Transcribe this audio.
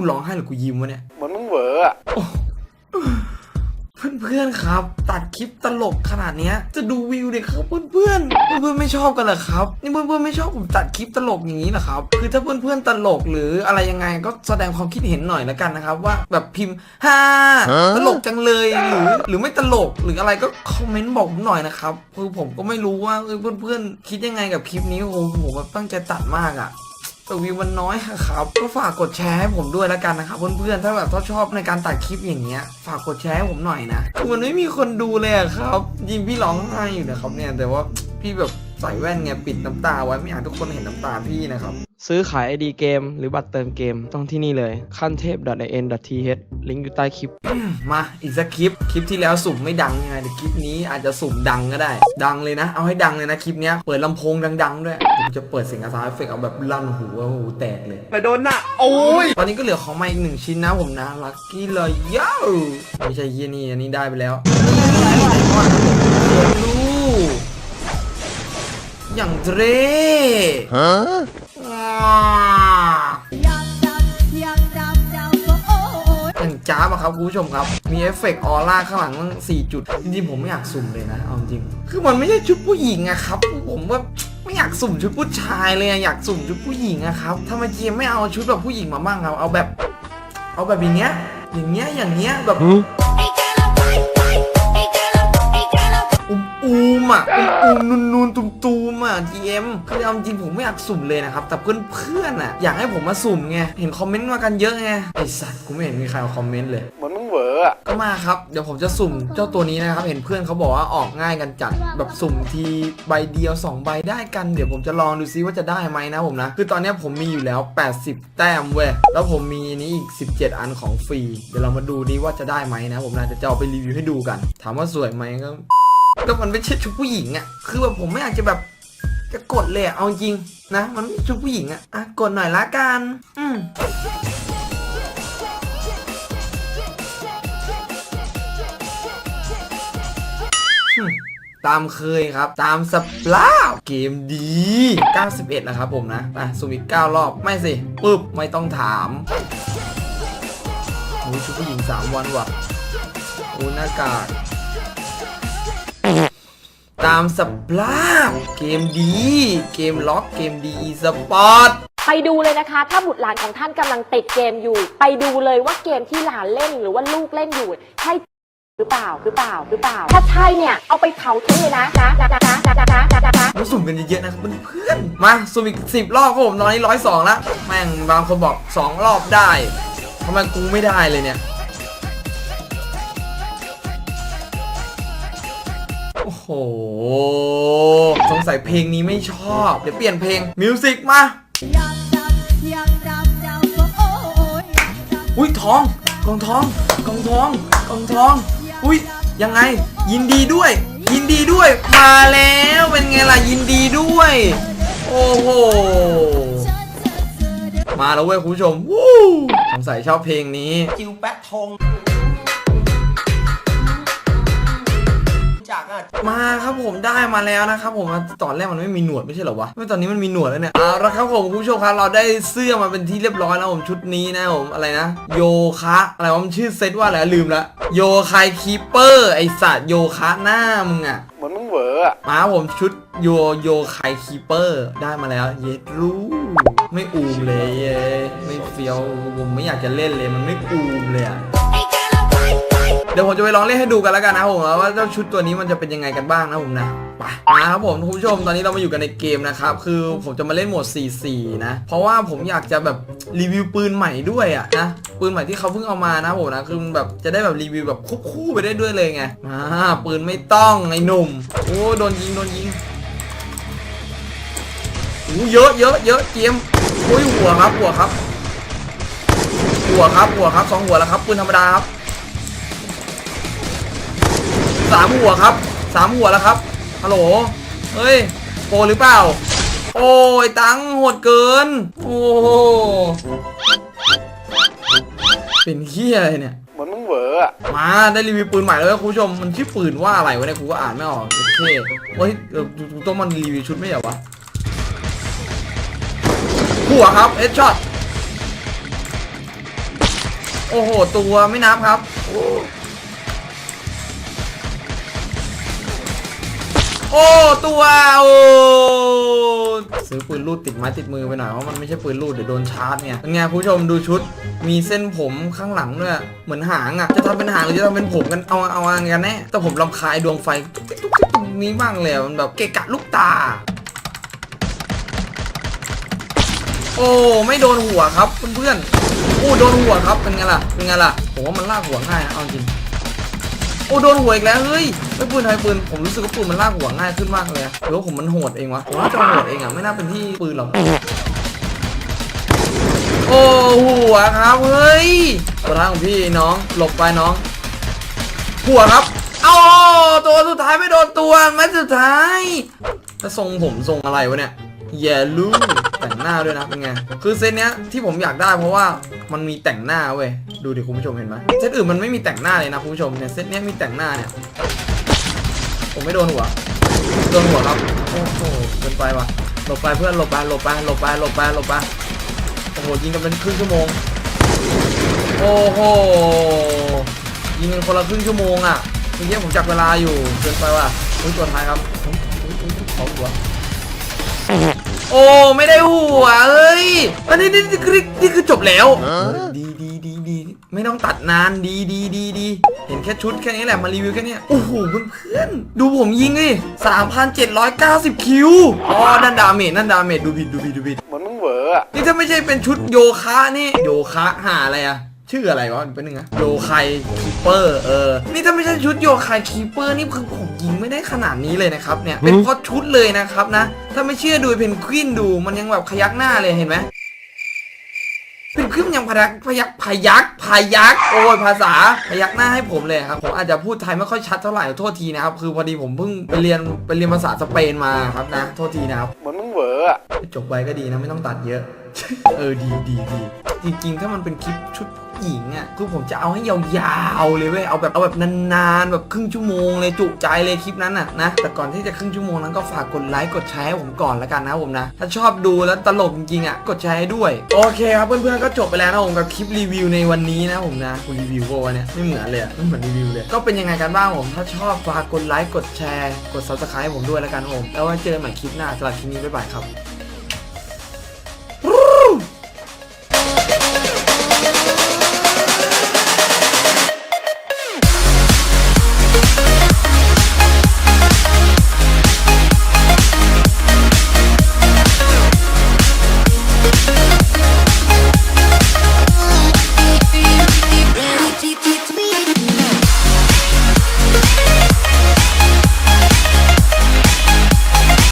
กูร้องไห้หรือกูยิ้มวะเนี่ย เหมือนมึงเหวออะเพื่อนๆครับ ตัดคลิปตลกขนาดเนี้ย จะดูวิวเด็กครับเพื่อนๆเพื่อนๆไม่ชอบกันเหรอครับนี่เพื่อนๆไม่ชอบผมตัดคลิปตลกอย่างนี้เหรอครับคือถ้าเพื่อนๆตลกหรืออะไรยังไงก็แสดงความคิดเห็นหน่อยละกันนะครับ ว่าแบบพิมพ์ฮ่าตลกจังเลยหรือหรือไม่ตลกหรืออะไรก็คอมเมนต์บอกผมหน่อยนะครับคือผมก็ไม่รู้ว่าเออเพื่อนๆคิดยังไงกับคลิปนี้โอ้โหผมแบบตั้งใจตัดมากอะ แต่วิวมันน้อยครับ ก็ฝากกดแชร์ให้ผมด้วยแล้วกันนะครับเพื่อนๆถ้าแบบถ้าชอบในการตัดคลิปอย่างเงี้ย ฝากกดแชร์ให้ผมหน่อยนะมันไม่มีคนดูเลยครับ ยิงพี่ร้องไห้อยู่นะครับเนี่ยแต่ว่าพี่แบบใส่แว่นไงปิดน้ำตาไว้ไม่อยากทุกคนเห็นน้ำตาพี่นะครับ ซื้อขาย ID เกม หรือบัตรเติมเกม ต้องที่นี่เลยขั้นเทพ .in.th ลิงก์อยู่ใต้คลิป มาอีกสักคลิป คลิปที่แล้วสุ่มไม่ดังยังไงแต่คลิปนี้อาจจะสุ่มดังก็ได้ ดังเลยนะ เอาให้ดังเลยนะคลิปเนี้ยเปิดลำโพงดังๆด้วยผมจะเปิดเสียงอาซาวด์เอฟเฟกต์เอาแบบลั่นหูเอาหูแตกเลยไปโดนหน้าโอ้ยตอนนี้ก็เหลือของมาอีกหนึ่งชิ้นนะผมนะลัคกี้เลยย้าวไม่ใช่ยี่นี่อันนี้ได้ไปแล้วนี่ไดมอนด์ครับผมเสือลูอย่างเร่ฮะว้ายังดำยังดำดำก็โอ้ยอย่างจ้าบอะครับคุณผู้ชมครับ มีเอฟเฟกต์ออร่าข้างหลังตั้งสี่จุด จริงๆผมไม่อยากสุ่มเลยนะเอาจริง คือมันไม่ใช่ชุดผู้หญิงอะครับ ผมว่าไม่อยากสุ่มชุดผู้ชายเลยอะอยากสุ่มชุดผู้หญิงอะครับทำไมเจียมไม่เอาชุดแบบผู้หญิงมาบ้างครับ เอาแบบ เอาแบบอย่างเงี้ย อย่างเงี้ย อย่างเงี้ยแบบ อูมอะอุ้มอูมนูนนูนตุมตูมอะ GM คือเอาจริงผมไม่อยากสุ่มเลยนะครับ แต่เพื่อนเพื่อนๆอะอยากให้ผมมาสุ่มไง เห็นคอมเมนต์มากันเยอะไง ไอสัตว์กูไม่เห็นมีใครมาคอมเมนต์เลย เหมือนมึงเหวออะก็มาครับ เดี๋ยวผมจะสุ่มเจ้าตัวนี้นะครับ เห็นเพื่อนเขาบอกว่าออกง่ายกันจัด แบบสุ่มทีใบเดียว 2 ใบได้กัน เดี๋ยวผมจะลองดูซิว่าจะได้ไหมนะผมนะ คือตอนเนี้ยผมมีอยู่แล้ว 80 แต้มเว้ย แล้วผมมีอันนี้อีก 17 อันของฟรี เดี๋ยวเรามาดูดีว่าจะได้ไหมนะผมนะ เดี๋ยวจะเอาไปรีวิวให้ดูกัน ถามว่าสวยไหมก็ ก็มันไม่ใช่ชุดผู้หญิงอะคือแบบผมไม่อยากจะแบบจะกดเลยอะเอาจริงนะ มันไม่ใช่ชุดผู้หญิงอะอะ กดหน่อยละกัน อืมตามเคยครับ ตามสปลาเกมดี 91แล้วครับผมนะอะสุ่มอีก9รอบ ไม่สิปึ๊บ ไม่ต้องถามโอ้ชุดผู้หญิง 3 วันว่ะโอ้หน้ากาก ตามสปลาบเกมดี เกมล็อกเกมดีสปอร์ตไปดูเลยนะคะ ถ้าบุตรหลานของท่านกำลังติดเกมอยู่ ไปดูเลยว่าเกมที่หลานเล่นหรือว่าลูกเล่นอยู่ใช่หรือเปล่าหรือเปล่าหรือเปล่า ถ้าใช่เนี่ยเอาไปเผาทิ้งเลยนะนะนะนะนะนะนะนะนะมาสุ่มกันเยอะๆนะครับเพื่อนๆมาสุ่มอีกสิบรอบครับผมตอนนี้ร้อยสองแล้วแม่งบางคนบอกสองรอบได้ทำไมกูไม่ได้เลยเนี่ย อ้โห สงสัยเพลงนี้ไม่ชอบ เดี๋ยวเปลี่ยนเพลงมิวสิกมา อุ้ยทองกองทองกองทองกองทอง อุ้ยยังไง ยินดีด้วย ยินดีด้วย มาแล้วเป็นไงล่ะยินดีด้วย โอ้โหมาแล้วเว้ยคุณผู้ชมวู้สงสัยชอบเพลงนี้จิวแปะทอง จากอะมาครับผมได้มาแล้วนะครับผมตอนแรกมันไม่มีหนวดไม่ใช่เหรอวะไม่ตอนนี้มันมีหนวดแล้วเนี่ยเอาละครับผมคุณผู้ชมครับเราได้เสื้อมาเป็นที่เรียบร้อยแล้วผมชุดนี้นะผมอะไรนะ โยคะอะไรวะมันชื่อเซตว่าอะไรลืมละโยคายคีเปอร์ไอสัตว์โยคะหน้ามึงอะเหมือนมึงเหวออะมาครับผมชุดโยโยคายคีเปอร์ได้มาแล้ว เย็ดรู้ไม่อูมเลยเย้ไม่เฟี้ยวผมไม่อยากจะเล่นเลยมันไม่อูมเลยอะเดี๋ยวผมจะไปลองเล่นให้ดูกันแล้วกันนะผมว่าเจ้าชุดตัวนี้มันจะเป็นยังไงกันบ้างนะผมนะไปมาครับผมคุณผู้ชมตอนนี้เรามาอยู่กันในเกมนะครับคือผมจะมาเล่นโหมด 4-4 นะ เพราะว่าผมอยากจะแบบรีวิวปืนใหม่ด้วยอะนะปืนใหม่ที่เขาเพิ่งเอามานะผมนะคือแบบจะได้แบบรีวิวแบบควบคู่ไปได้ด้วยเลยไงอ่าปืนไม่ต้องไอ้หนุ่มโอ้โดนยิงโดนยิงโอ้เยอะเยอะเยอะเจียมโอ้ยหัวครับหัวครับ หัวครับหัวครับสองหัวแล้วครับปืนธรรมดาครับ สามหัวครับสามหัวแล้วครับฮัลโหลเฮ้ยโปรหรือเปล่า โอ้ยตังค์โหดเกิน โอ้โหเป็นเฮียอะไรเนี่ยเหมือนมึงเหวออะมาได้รีวิวปืนใหม่แล้วเว้ยคุณผู้ชมมันชื่อปืนว่าอะไรวะเนี่ยกูก็อ่านไม่ออกโอเคเฮ้ยเดี๋ยวกูต้องมันรีวิวชุดไม่ใช่เหรอวะหัวครับเอชช็อตโอ้โห ตัวไม่นับครับ โอ้ตัวโอ้ซื้อปืนลูดติดไม้ติดมือไปหน่อยเพราะมันไม่ใช่ปืนลูดเดี๋ยวโดนชาร์จไงเป็นไงคุณผู้ชมดูชุด มีเส้นผมข้างหลังด้วยเหมือนหางอะจะทำเป็นหางหรือจะทำเป็นผมกันเอาเอาอะไรกันแน่แต่ผมรำคาญดวงไฟตุ๊กติ๊กตุ๊กติ๊กตรงนี้มากเลยมันแบบเกะกะลูกตา โอ้ไม่โดนหัวครับเพื่อนๆโอ้โดนหัวครับเป็นไงล่ะเป็นไงล่ะผมว่ามันลากหัวง่ายนะเอาจริงโอ้โดนหัวอีกแล้วเฮ้ย ไม่ปืนไทยปืนผมรู้สึกว่าปืนมันลากหัวง่ายขึ้นมากเลยอะหรือว่าผมมันโหดเองวะผมว่าจะโหดเองอะไม่น่าเป็นที่ปืนหรอกโอ้หัวครับเฮ้ยตัวท้ายของพี่น้องหลบไปน้องหัวครับเอาตัวสุดท้ายไม่โดนตัวไม่สุดท้ายแล้วทรงผมทรงอะไรวะเนี่ยแย่ลูแต่งหน้าด้วยนะเป็นไงคือเซตเนี้ยที่ผมอยากได้เพราะว่ามันมีแต่งหน้าเว้ยดูดิคุณผู้ชมเห็นไหมเซตอื่นมันไม่มีแต่งหน้าเลยนะคุณผู้ชมเนี่ยเซตเนี้ยมีแต่งหน้าเนี่ย ผมไม่โดนหัว โดนหัวครับ โอ้โหเกินไปว่ะ หลบไปเพื่อนหลบไปหลบไปหลบไปหลบไปหลบไป โอ้โหยิงกันเป็นครึ่งชั่วโมง โอ้โห ยิงกันคนละครึ่งชั่วโมงอะเมื่อกี้ผมจับเวลาอยู่เกินไปว่ะอุ้ยตัวท้ายครับโอุ๊ยอุ๊ยขอหัว โอ้ไม่ได้หัวเอ้ย อันนี้นี่นี่คือนี่คือจบแล้ว ดีดีดีดี ไม่ต้องตัดนานดีดีดีดีเห็นแค่ชุดแค่นี้แหละมารีวิวแค่เนี้ยโอ้โหเพื่อนๆดูผมยิงดิ3,790คิวอ๋อนั่นดาเมจนั่นดาเมจดูผิดดูผิดดูผิดเหมือนมึงเหวออะนี่ถ้าไม่ใช่เป็นชุดโยคะนี่โยคะหาอะไรอะชื่ออะไรวะเป็นหนึ่งอะโยไคคีเปอร์เออ นี่ถ้าไม่ใช่ชุดโยไคคีเปอร์นี่คือผมยิงไม่ได้ขนาดนี้เลยนะครับเนี่ยเป็นเพราะชุดเลยนะครับนะ ถ้าไม่เชื่อดูเพนกวินดูมันยังแบบขยักหน้าเลยเห็นไหม เป็นควินมันยังพยักพยักพยักพยักโอ้ยภาษาพยักหน้าให้ผมเลยครับผมอาจจะพูดไทยไม่ค่อยชัดเท่าไหร่โทษทีนะครับคือพอดีผมเพิ่งไปเรียนไปเรียนภาษาสเปนมาครับนะ โทษทีนะครับเหมือนมึงเหวออะจบไปก็ดีนะไม่ต้องตัดเยอะ เออดีดีดีจริงๆ ถ้ามันเป็นคลิปชุดผู้ หญิงอะคือผมจะเอาให้ยาวๆเลยเว้ยเอาแบบเอาแบบนานๆแบบครึ่งชั่วโมงเลยจุใจเลยคลิปนั้นน่ะนะแต่ก่อนที่จะครึ่งชั่วโมงนั้นก็ฝากกดไลค์กดแชร์ให้ผมก่อนละกันนะผมนะ ถ้าชอบดูแล้วตลกจริงๆอะกดแชร์ให้ด้วยโอเคครับเพื่อนๆก็จบไปแล้วนะผมกับคลิปรีวิวในวันนี้นะผมนะรีวิวโวเนี่ยไม่เหมือนเลยอะไม่เหมือนรีวิวเลยก็เป็นยังไงกันบ้างผมถ้าชอบฝากกดไลค์กดแชร์กด subscribe ให้ผมด้วยละกันผมแล้วไว้เจอใหม่คลิปหน้าสำหรับคลิปนี้บ๊ายบายครับ